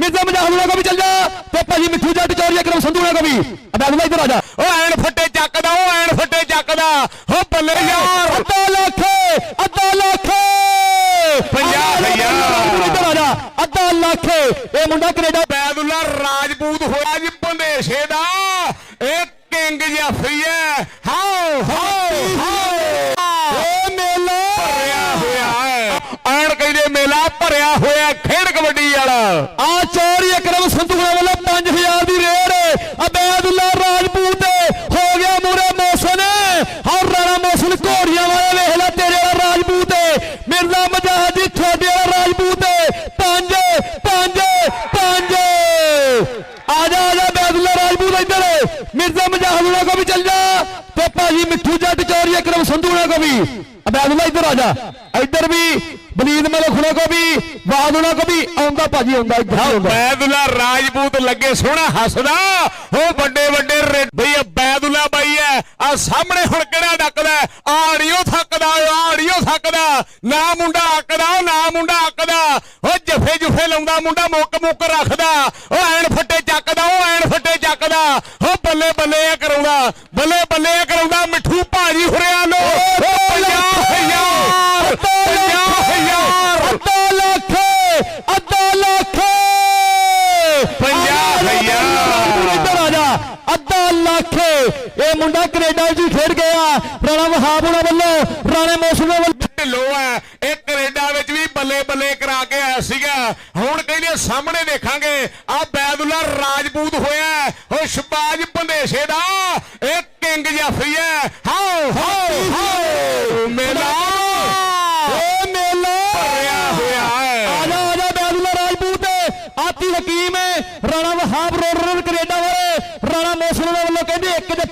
ਮਿਰਜ਼ਾ ਮਜਾਹਦੂਲਾ ਕੋ ਵੀ ਚੱਲ ਜਾ। ਤੇ ਭਾਜੀ ਮਿੱਠੂ ਜੱਟ ਚੌਰੀਆ ਕਰਮ ਸੰਧੂਣਾ ਕੋ ਵੀ। ਅਬੈਦੁੱਲਾ ਇੱਧਰ ਆ ਜਾ। ਉਹ ਐਨ ਫੱਟੇ ਚੱਕਦਾ ਉਹ ਐਨ ਫੱਟੇ ਚੱਕਦਾ। ਹੋ ਬੱਲੇ ਯਾਰ। ਅੱਧਾ ਲੱਖ ਅੱਧਾ ਲੱਖ। ਪੰਜਾਹ ਹਜ਼ਾਰ। ਇੱਧਰ ਆ ਜਾ। ਅੱਧਾ ਲੱਖ। ਇਹ ਮੁੰਡਾ ਕੈਨੇਡਾ ਬੈਦੁੱਲਾ ਰਾਜਪੂਤ ਹੋਇਆ ਜੀ ਬੰਦੇਸ਼ੇ ਦਾ। ਇਹ ਕਿੰਗ ਜਾਫਰੀ ਹੈ। ਹਾਓ ਹਾਓ ਹਾਓ। ਇਹ ਮੇਲਾ ਭਰਿਆ ਹੋਇਆ ਹੈ। ਐਨ ਕਹਿੰਦੇ ਮੇਲਾ ਭਰਿਆ ਹੋਇਆ ਖੇਡ ਕਬੱਡੀ ਵਾਲਾ। ਆ ਚੌਰੀ ਅਕਰਮ ਸੰਧੂਣਾ ਵੱਲੋਂ 5000 ਦੀ ਰੇਡ। ਅਬੈਦੁੱਲਾ ਰਾਜਪੂਤ ਹੋ ਗਿਆ ਮੂਰੇ ਮੋਸਨ। ਹਰ ਰਾਣਾ ਮੋਸਨ ਘੋੜੀਆਂ ਵਾਲੇ ਵੇਖ ਲੈ ਤੇਰੇ ਵਾਲਾ ਰਾਜਪੂਤ ਮਿਰਜ਼ਾ ਮਜਾਹਦ ਜੀ ਤੁਹਾਡੇ ਵਾਲਾ ਰਾਜਪੂਤ ਪੰਜ ਪੰਜ ਪੰਜ। ਆ ਜਾ ਆ ਜਾ ਅਬੈਦੁੱਲਾ ਰਾਜਪੂਤ ਇੱਧਰ। ਮਿਰਜ਼ਾ ਮਜਾਹਦੂਲਾ ਕੋ ਵੀ ਚੱਲ ਜਾ। ਤੇ ਭਾਜੀ ਮਿੱਠੂ ਜੱਟ ਚੌਰੀ ਅਕਰਮ ਸੰਧੂਣਾ ਕੋ ਵੀ। ਅਬੈਦੁੱਲਾ ਇੱਧਰ ਆ ਜਾ। ਇੱਧਰ ਵੀ ਬਲੀਦ ਮਲਖੁਣਾ ਕੋ ਵੀ ਵਾਹਦੁਲਾ ਕੋ ਵੀ ਆਉਂਦਾ ਭਾਜੀ ਆਉਂਦਾ ਇੱਧਰ ਆਉਂਦਾ। ਬੈਦੁੱਲਾ ਰਾਜਪੂਤ ਲੱਗੇ ਸੋਹਣਾ ਹੱਸਦਾ। ਉਹ ਵੱਡੇ ਵੱਡੇ ਬਈ ਇਹ ਬੈਦੁੱਲਾ ਬਾਈ ਐ ਆ ਸਾਹਮਣੇ ਹੁਣ ਕਿਹੜਾ ਡੱਕਦਾ ਆੜੀਓ ਥੱਕਦਾ ਆੜੀਓ ਥੱਕਦਾ। ਨਾ ਮੁੰਡਾ ਅੱਕਦਾ ਨਾ ਮੁੰਡਾ ਅੱਕਦਾ। ਉਹ ਜਫੇ ਜੁਫੇ ਲਾਉਂਦਾ ਮੁੰਡਾ ਮੁੱਕ ਮੁੱਕ ਰੱਖਦਾ। ਉਹ ਐਨ ਫੱਟੇ ਚੱਕਦਾ ਉਹ ਐਨ ਫੱਟੇ ਚੱਕਦਾ। ਉਹ ਬੱਲੇ ਬੱਲੇ ਕਰਾਉਂਦਾ। ਬੱਲੇ ਬੱਲੇ ਅੱਧਾ ਲੱਖ। ਇਹ ਮੁੰਡਾ ਕੈਨੇਡਾ 'ਚ ਹੀ ਖੇਡ ਗਿਆ। ਰਾਣਾ ਵਹਾਬੁਣਾ ਵੱਲੋਂ ਰਾਣੇ ਮੌਸਮ ਵੱਲੋਂ। ਢਿੱਲੋ ਹੈ। ਇਹ ਕੈਨੇਡਾ ਵਿੱਚ ਵੀ ਬੱਲੇ ਬੱਲੇ ਕਰਾ ਕੇ ਆਇਆ ਸੀਗਾ। ਹੁਣ ਕਹਿੰਦੇ ਸਾਹਮਣੇ ਦੇਖਾਂਗੇ ਆ ਬੈਦੁੱਲਾ ਰਾਜਪੂਤ ਹੋਇਆ ਉਹ ਸ਼ਬਾਜ ਬੰਦੇਸ਼ੇ ਦਾ। ਇਹ ਕਿੰਗ ਜਾਫਰੀ ਹੈ। ਹਾਓ ਹਾਓ ਹਾਓ। ਮੇਲਾ। ਇਹ ਮੇਲਾ। ਭਰਿਆ ਹੋਇਆ ਹੈ। ਆ ਜਾ ਆ ਜਾ ਬੈਦੁੱਲਾ ਰਾਜਪੂਤ। ਆਤੀ ਹਕੀਮ ਹੈ। Rana Wahab road road Canada ਵਾਲੇ। ਰਾਣਾ ਮੌਸਮ ਵੱਲੋਂ ਕਹਿੰਦੇ ਇੱਕ ਦੇ